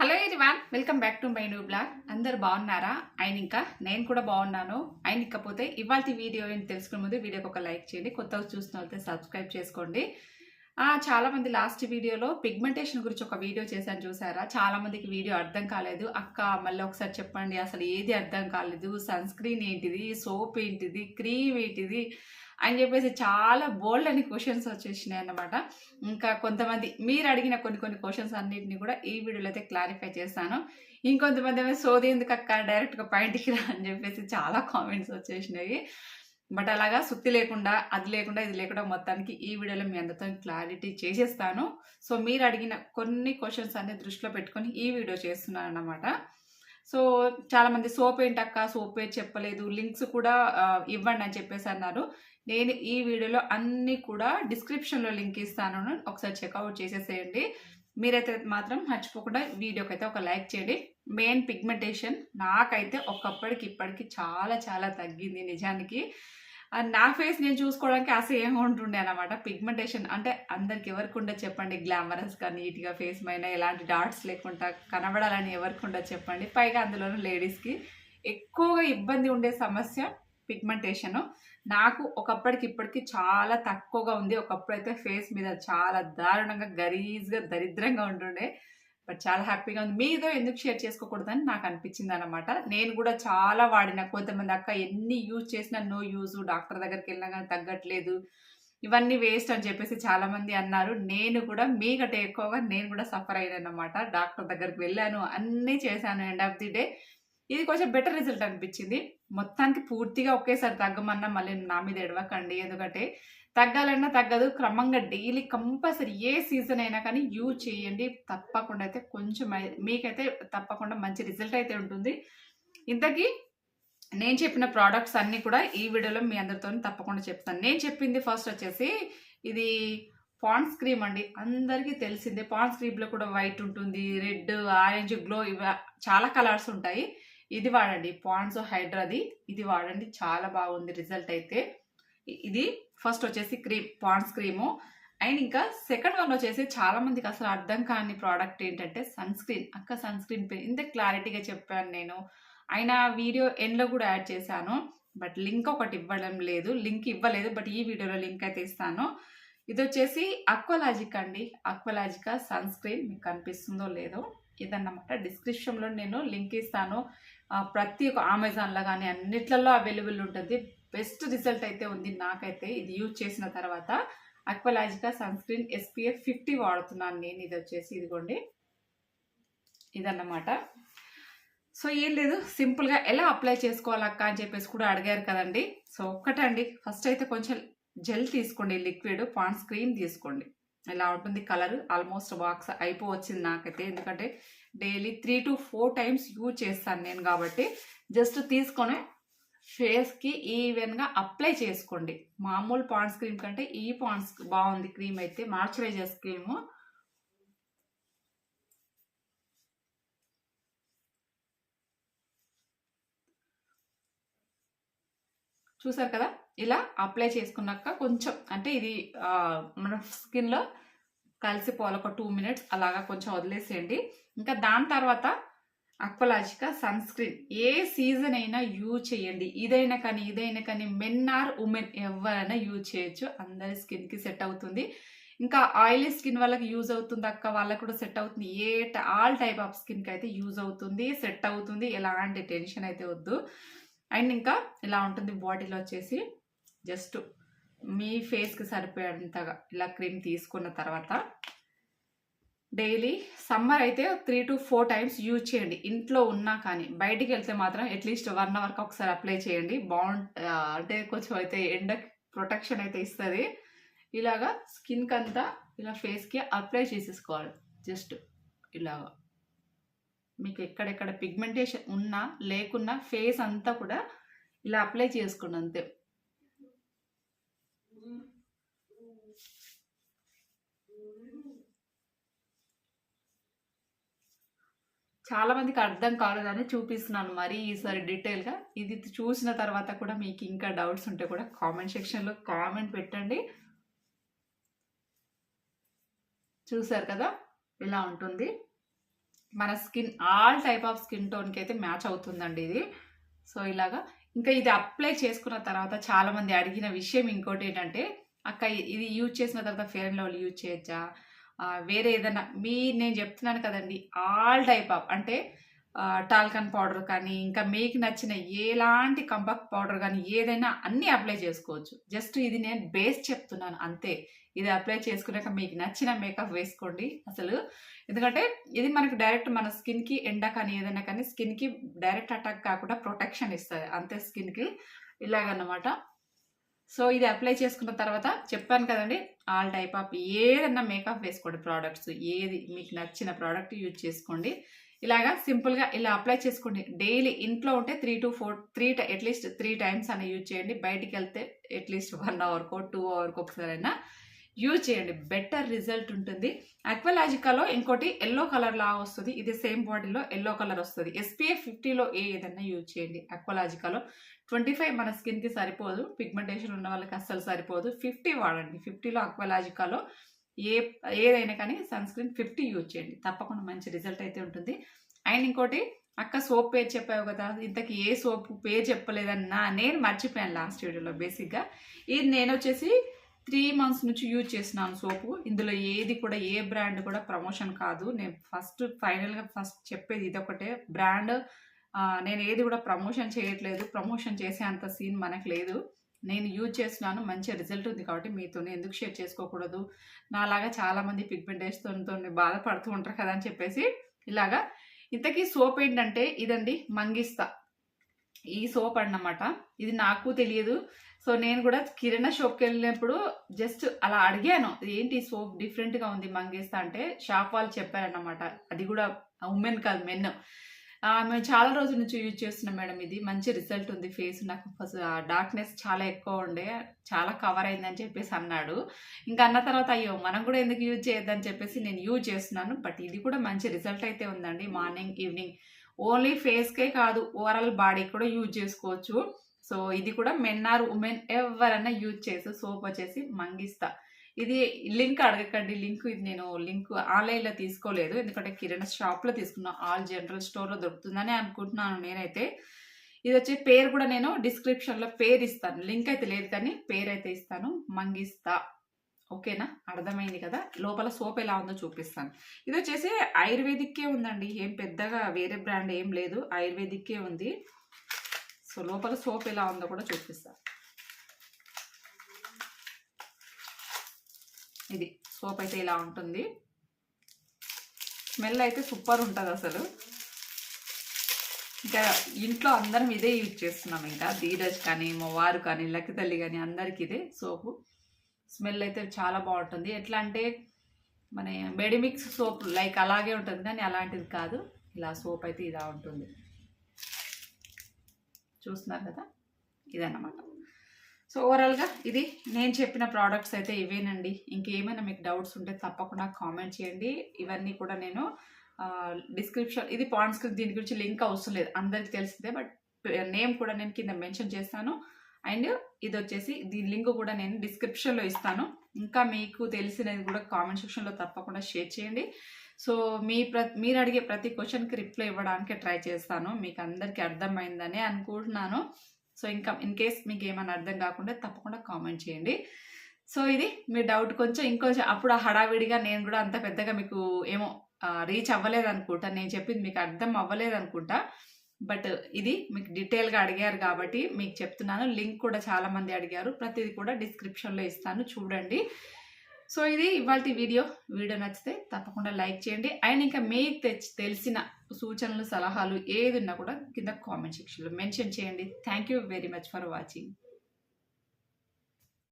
Hello everyone welcome back to my new blog. అందరు బాగున్నారా? ఆయన ఇంకా నేను కూడా బాగున్నాను. ఆయన ఇకపోతే ఇవాళ వీడియో ఏంటి తెలుసుకునే ముందు వీడియోకి ఒక లైక్ చేయండి. కొత్తగా చూసిన వాళ్ళతో సబ్స్క్రైబ్ చేసుకోండి. చాలామంది చాలా మంది లాస్ట్ వీడియోలో పిగ్మెంటేషన్ గురించి ఒక వీడియో చేశాను చూసారా? చాలా మందికి వీడియో అర్థం కాలేదు. అక్క మళ్ళీ ఒకసారి చెప్పండి అసలు ఏది అర్థం కాలేదు? సన్ స్క్రీన్ ఏంటిది? సోప్ ఏంటిది? క్రీమ్ ఏంటిది? అని చెప్పేసి చాలా బోల్డ్ అని క్వశ్చన్స్ వచ్చేసినాయి అన్నమాట. ఇంకా కొంతమంది మీరు అడిగిన కొన్ని కొన్ని క్వశ్చన్స్ అన్నింటినీ కూడా ఈ వీడియోలో అయితే క్లారిఫై చేస్తాను. ఇంకొంతమంది ఏమో సోది ఎందుకు అక్క? డైరెక్ట్గా పాయింట్కి రా అని చెప్పేసి చాలా కామెంట్స్ వచ్చేసినాయి. బట్ అలాగా సుత్తి లేకుండా అది లేకుండా ఇది లేకుండా మొత్తానికి ఈ వీడియోలో మీ అందరితో క్లారిటీ చేసేస్తాను. సో మీరు అడిగిన కొన్ని క్వశ్చన్స్ అన్ని దృష్టిలో పెట్టుకొని ఈ వీడియో చేస్తున్నాను అనమాట సో చాలా మంది సోప్ ఏంటక్క? సోప్ ఏ చెప్పలేదు. లింక్స్ కూడా ఇవ్వండి అని చెప్పేసి అన్నారు. నేను ఈ వీడియోలో అన్నీ కూడా డిస్క్రిప్షన్లో లింక్ ఇస్తాను. ఒకసారి చెక్అవుట్ చేసేసేయండి. మీరైతే మాత్రం మర్చిపోకుండా వీడియోకి అయితే ఒక లైక్ చేయండి. మెయిన్ పిగ్మెంటేషన్ నాకైతే ఒకప్పటికి ఇప్పటికి చాలా చాలా తగ్గింది నిజానికి. నా ఫేస్ నేను చూసుకోవడానికి అసహ్యంగా ఉంటుండే అనమాట పిగ్మెంటేషన్ అంటే అందరికి ఎవరికి ఉండదు చెప్పండి. గ్లామరస్గా నీట్గా ఫేస్ పైన ఎలాంటి డాట్స్ లేకుండా కనబడాలని ఎవరికి ఉండదు చెప్పండి. పైగా అందులోనూ లేడీస్కి ఎక్కువగా ఇబ్బంది ఉండే సమస్య పిగ్మెంటేషన్ నాకు ఒకప్పటికి ఇప్పటికి చాలా తక్కువగా ఉంది. ఒకప్పుడు అయితే ఫేస్ మీద చాలా దారుణంగా గరీజ్గా దరిద్రంగా ఉంటుండే. బట్ చాలా హ్యాపీగా ఉంది. మీతో ఎందుకు షేర్ చేసుకోకూడదని నాకు అనిపించింది అనమాట నేను కూడా చాలా వాడిన. కొంతమంది అక్క ఎన్ని యూజ్ చేసినా నో యూజ్ డాక్టర్ దగ్గరికి వెళ్ళినా కానీ తగ్గట్లేదు. ఇవన్నీ వేస్ట్ అని చెప్పేసి చాలా మంది అన్నారు. నేను కూడా మీకంటే ఎక్కువగా నేను కూడా సఫర్ అయ్యాను అనమాట డాక్టర్ దగ్గరికి వెళ్ళాను. అన్నీ చేశాను. ఎండ్ ఆఫ్ ది డే ఇది కొంచెం బెటర్ రిజల్ట్ అనిపించింది. మొత్తానికి పూర్తిగా ఒకేసారి తగ్గమన్నా మళ్ళీ నా మీద ఎడవకండి. ఎందుకంటే తగ్గాలన్నా తగ్గదు క్రమంగా డైలీ కంపల్సరీ ఏ సీజన్ అయినా కానీ యూజ్ చేయండి. తప్పకుండా అయితే కొంచెం మీకైతే తప్పకుండా మంచి రిజల్ట్ అయితే ఉంటుంది. ఇంతకీ నేను చెప్పిన ప్రోడక్ట్స్ అన్నీ కూడా ఈ వీడియోలో మీ అందరితో తప్పకుండా చెప్తాను. నేను చెప్పింది ఫస్ట్ వచ్చేసి ఇది పాండ్స్ క్రీమ్ అండి. అందరికీ తెలిసిందే పాండ్స్ క్రీమ్లో కూడా వైట్ ఉంటుంది రెడ్ ఆరెంజ్ గ్లో ఇవి చాలా కలర్స్ ఉంటాయి. ఇది వాడండి. పాండ్స్ హైడ్రాది ఇది వాడండి. చాలా బాగుంది రిజల్ట్ అయితే. ఇది ఫస్ట్ వచ్చేసి క్రీమ్ పాండ్స్ క్రీము. అండ్ ఇంకా సెకండ్ వన్ వచ్చేసి చాలా మందికి అసలు అర్థం కాని ప్రోడక్ట్ ఏంటంటే సన్ స్క్రీన్. అక్క సన్ స్క్రీన్ పే ఇంత క్లారిటీగా చెప్పాను నేను. అయినా వీడియో ఎండ్లో కూడా యాడ్ చేశాను. బట్ లింక్ ఒకటి ఇవ్వడం లేదు. లింక్ ఇవ్వలేదు. బట్ ఈ వీడియోలో లింక్ అయితే ఇస్తాను. ఇది వచ్చేసి అక్వలాజిక్ అండి. అక్వలాజికా సన్ స్క్రీన్ మీకు కనిపిస్తుందో లేదో ఇదన్నమాట డిస్క్రిప్షన్లో నేను లింక్ ఇస్తాను. ప్రతి ఒక్క అమెజాన్లో కానీ అన్నిట్లలో అవైలబుల్ ఉంటుంది. బెస్ట్ రిజల్ట్ అయితే ఉంది నాకైతే. ఇది యూజ్ చేసిన తర్వాత Aqualogica sunscreen SPF fifty వాడుతున్నాను నేను. ఇది వచ్చేసి ఇదిగోండి. ఇదన్నమాట. సో ఏం లేదు. సింపుల్గా ఎలా అప్లై చేసుకోవాలక్క అని చెప్పేసి కూడా అడిగారు కదండి. సో ఒక్కటండి. ఫస్ట్ అయితే కొంచెం జెల్ తీసుకోండి లిక్విడ్ పాండ్స్ క్రీమ్ తీసుకోండి. ఇలా ఉంటుంది కలర్ ఆల్మోస్ట్ బాక్స్ అయిపోవచ్చింది నాకైతే. ఎందుకంటే daily three to four times use చేస్తాను నేను కాబట్టి జస్ట్ తీసుకొని ఫేస్కి ఈవెన్గా అప్లై చేసుకోండి. మామూలు పాండ్స్ క్రీమ్ కంటే ఈ పాండ్స్ బాగుంది క్రీమ్ అయితే మాయిశ్చరైజర్స్ క్రీము చూసారు కదా? ఇలా అప్లై చేసుకున్నాక కొంచెం అంటే ఇది మన స్కిన్లో కలిసిపోవాలి ఒక టూ మినిట్స్ అలాగా కొంచెం వదిలేసేయండి. ఇంకా దాని తర్వాత అక్వలాజికా సన్ స్క్రీన్ ఏ సీజన్ అయినా యూజ్ చేయండి. ఇదైనా కానీ ఇదైనా కానీ మెన్ ఆర్ ఉమెన్ ఎవరైనా యూజ్ చేయొచ్చు. అందరి స్కిన్కి సెట్ అవుతుంది. ఇంకా ఆయిలీ స్కిన్ వాళ్ళకి యూజ్ అవుతుంది అక్క వాళ్ళకి కూడా సెట్ అవుతుంది. ఏ ఆల్ టైప్ ఆఫ్ స్కిన్కి అయితే యూజ్ అవుతుంది సెట్ అవుతుంది. ఎలాంటి టెన్షన్ అయితే వద్దు. అండ్ ఇంకా ఇలా ఉంటుంది బాటిల్ వచ్చేసి జస్ట్ మీ ఫేస్కి సరిపోయేంతగా ఇలా క్రీమ్ తీసుకున్న తర్వాత డైలీ సమ్మర్ అయితే three to four times use చేయండి. ఇంట్లో ఉన్నా కానీ బయటికి వెళ్తే మాత్రం అట్లీస్ట్ వన్ అవర్కి ఒకసారి అప్లై చేయండి. బాగుంట అంటే కొంచెం అయితే ఎండ ప్రొటెక్షన్ అయితే ఇస్తుంది. ఇలాగా స్కిన్కి అంతా ఇలా ఫేస్కి అప్లై చేసేసుకోవాలి. జస్ట్ ఇలాగా. మీకు ఎక్కడెక్కడ పిగ్మెంటేషన్ ఉన్నా లేకున్నా ఫేస్ అంతా కూడా ఇలా అప్లై చేసుకోండి అంతే. చాలా మందికి అర్థం కాలేదని చూపిస్తున్నాను మరి ఈసారి డీటెయిల్గా ఇది చూసిన తర్వాత కూడా మీకు ఇంకా డౌట్స్ ఉంటే కూడా కామెంట్ సెక్షన్లో కామెంట్ పెట్టండి. చూసారు కదా? ఇలా ఉంటుంది. మన skin all type of skin టోన్కి అయితే మ్యాచ్ అవుతుందండి ఇది. సో ఇలాగా. ఇంకా ఇది అప్లై చేసుకున్న తర్వాత చాలామంది అడిగిన విషయం ఇంకోటి ఏంటంటే అక్క ఇది యూజ్ చేసిన తర్వాత ఫేర్ అండ్ లవ్లీ యూజ్ చేయొచ్చా? వేరే ఏదైనా మీ నేను చెప్తున్నాను కదండి ఆల్ టైప్ ఆఫ్ అంటే టాల్కన్ పౌడర్ కానీ ఇంకా మీకు నచ్చిన ఎలాంటి కంపాక్ట్ పౌడర్ కానీ ఏదైనా అన్నీ అప్లై చేసుకోవచ్చు. జస్ట్ ఇది నేను బేస్ చెప్తున్నాను అంతే. ఇది అప్లై చేసుకున్నాక మీకు నచ్చిన మేకప్ వేసుకోండి. అసలు ఎందుకంటే ఇది మనకు డైరెక్ట్ మన స్కిన్కి ఎండ కానీ ఏదైనా కానీ స్కిన్కి డైరెక్ట్ అటాక్ కాకుండా ప్రొటెక్షన్ ఇస్తుంది. అంతే స్కిన్కి ఇలాగన్నమాట. సో ఇది అప్లై చేసుకున్న తర్వాత చెప్పాను కదండి ఆల్ టైప్ ఆఫ్ ఏదన్నా మేకప్ వేసుకోండి ప్రోడక్ట్స్. ఏది మీకు నచ్చిన ప్రోడక్ట్ యూజ్ చేసుకోండి. ఇలాగా సింపుల్గా ఇలా అప్లై చేసుకోండి. డైలీ ఇంట్లో ఉంటే three to four three at least three times అని యూజ్ చేయండి. బయటికి వెళ్తే అట్లీస్ట్ వన్ అవర్కో టూ అవర్కో ఒకసారైనా యూజ్ చేయండి. బెటర్ రిజల్ట్ ఉంటుంది. అక్వలాజికాలో ఇంకోటి ఎల్లో కలర్ లా వస్తుంది. ఇది సేమ్ బాడీలో ఎల్లో కలర్ వస్తుంది. ఎస్పీఎఫ్ ఫిఫ్టీలో ఏ ఏదైనా యూజ్ చేయండి. అక్వలాజికాలో ట్వంటీ ఫైవ్ మన స్కిన్కి సరిపోదు. పిగ్మెంటేషన్ ఉన్న వాళ్ళకి అస్సలు సరిపోదు. ఫిఫ్టీ వాడండి. ఫిఫ్టీలో అక్వలాజికాలో ఏ ఏదైనా కానీ సన్ స్క్రీన్ ఫిఫ్టీ యూజ్ చేయండి. తప్పకుండా మంచి రిజల్ట్ అయితే ఉంటుంది. అండ్ ఇంకోటి అక్క సోప్ పేరు చెప్పావు కదా ఇంతకి ఏ సోప్ పేరు చెప్పలేదన్నా నేను మర్చిపోయాను లాస్ట్ వీడియోలో బేసిక్గా. ఇది నేను వచ్చేసి త్రీ మంత్స్ నుంచి యూజ్ చేసినాను సోపు. ఇందులో ఏది కూడా ఏ బ్రాండ్ కూడా ప్రమోషన్ కాదు. నేను ఫస్ట్ ఫైనల్గా ఫస్ట్ చెప్పేది ఇదొకటే బ్రాండ్. నేను ఏది కూడా ప్రమోషన్ చేయట్లేదు. ప్రమోషన్ చేసే అంత సీన్ మనకు లేదు. నేను యూజ్ చేస్తున్నాను మంచి రిజల్ట్ ఉంది కాబట్టి మీతో ఎందుకు షేర్ చేసుకోకూడదు? నాలాగా చాలామంది పిగ్మెంటేషన్తో బాధపడుతూ ఉంటారు కదా అని చెప్పేసి ఇలాగా ఇంతకీ సోప్ ఏంటంటే ఇదండి మంగిస్తా. ఈ సోప్ అన్నమాట. ఇది నాకు తెలియదు. సో నేను కూడా కిరాణా షాప్కి వెళ్ళినప్పుడు జస్ట్ అలా అడిగాను. ఏంటి సోప్ డిఫరెంట్గా ఉంది మంగిస్తా? అంటే షాప్ వాళ్ళు చెప్పారన్నమాట. అది కూడా ఉమెన్ కాదు మెన్ మేము చాలా రోజుల నుంచి యూజ్ చేస్తున్నాం మేడం ఇది. మంచి రిజల్ట్ ఉంది ఫేస్ నాకు ఫస్ట్ డార్క్నెస్ చాలా ఎక్కువ ఉండే. చాలా కవర్ అయిందని చెప్పేసి అన్నాడు. ఇంకా అన్న తర్వాత అయ్యో మనం కూడా ఎందుకు యూజ్ చేయొద్దని చెప్పేసి నేను యూజ్ చేస్తున్నాను. బట్ ఇది కూడా మంచి రిజల్ట్ అయితే ఉందండి. మార్నింగ్ ఈవినింగ్ ఓన్లీ ఫేస్కే కాదు ఓవరాల్ బాడీకి కూడా యూజ్ చేసుకోవచ్చు. సో ఇది కూడా మెన్ ఆర్ ఉమెన్ ఎవరైనా యూజ్ చేసి సోప్ వచ్చేసి మంగిస్తా. ఇది లింక్ అడగకండి లింక్ ఇది నేను లింక్ ఆన్లైన్లో తీసుకోలేదు. ఎందుకంటే కిరాణా షాప్లో తీసుకున్నా ఆల్ జనరల్ స్టోర్లో దొరుకుతుందని అనుకుంటున్నాను నేనైతే. ఇది వచ్చే పేరు కూడా నేను డిస్క్రిప్షన్లో పేరు ఇస్తాను. లింక్ అయితే లేదు కానీ పేరు అయితే ఇస్తాను. మంగిస్తా. ఓకేనా? అర్థమైంది కదా? లోపల సోప్ ఎలా ఉందో చూపిస్తాను. ఇది వచ్చేసి ఆయుర్వేదిక్కే ఉందండి. ఏం పెద్దగా వేరే బ్రాండ్ ఏం లేదు. ఆయుర్వేదిక్కే ఉంది. సో లోపల సోప్ ఎలా ఉందో కూడా చూపిస్తాను ఇది సోప్ అయితే ఇలా ఉంటుంది. స్మెల్ అయితే సూపర్ ఉంటుంది అసలు. ఇంకా ఇంట్లో అందరం ఇదే యూజ్ చేస్తున్నాం ఇంకా. ధీరజ్ కానీ మా వారు కానీ లక్కి తల్లి కానీ అందరికి ఇదే సోపు. స్మెల్ అయితే చాలా బాగుంటుంది. ఎట్లా అంటే మన మెడిమిక్స్ సోప్ లైక్ అలాగే ఉంటుంది కానీ అలాంటిది కాదు. ఇలా సోప్ అయితే ఇలా ఉంటుంది. చూస్తున్నారు కదా? ఇదన్నమాట. సో ఓవరాల్గా ఇది నేను చెప్పిన ప్రోడక్ట్స్ అయితే ఇవేనండి. ఇంకేమైనా మీకు డౌట్స్ ఉంటే తప్పకుండా కామెంట్ చేయండి. ఇవన్నీ కూడా నేను డిస్క్రిప్షన్ ఇది పాయింట్స్ దీని గురించి లింక్ అవసరం లేదు. అందరికి తెలిసిందే బట్ నేమ్ కూడా నేను కింద మెన్షన్ చేస్తాను. అండ్ ఇది వచ్చేసి దీని లింక్ కూడా నేను డిస్క్రిప్షన్లో ఇస్తాను. ఇంకా మీకు తెలిసినది కూడా కామెంట్ సెక్షన్లో తప్పకుండా షేర్ చేయండి. సో మీ ప్ర మీరు అడిగే ప్రతి క్వశ్చన్కి రిప్లై ఇవ్వడానికి ట్రై చేస్తాను. మీకు అందరికీ అర్థమైందని అనుకుంటున్నాను. సో ఇంకా ఇన్ కేస్ మీకు ఏమైనా అర్థం కాకుండా తప్పకుండా కామెంట్ చేయండి. సో ఇది మీ డౌట్ కొంచెం ఇంకొంచెం అప్పుడు హడావిడిగా నేను కూడా అంత పెద్దగా మీకు ఏమో రీచ్ అవ్వలేదు అనుకుంటా నేను చెప్పింది మీకు అర్థం అవ్వలేదు అనుకుంటా బట్ ఇది మీకు డీటెయిల్గా అడిగారు కాబట్టి మీకు చెప్తున్నాను. లింక్ కూడా చాలా మంది అడిగారు. ప్రతిదీ కూడా డిస్క్రిప్షన్లో ఇస్తాను. చూడండి. సో ఇది ఇవాళ వీడియో. వీడియో నచ్చితే తప్పకుండా లైక్ చేయండి. అండ్ ఇంకా మీకు తెచ్చి తెలిసిన సూచనలు సలహాలు ఏది ఉన్నా కూడా కింద కామెంట్ సెక్షన్లో మెన్షన్ చేయండి. Thank you very much for watching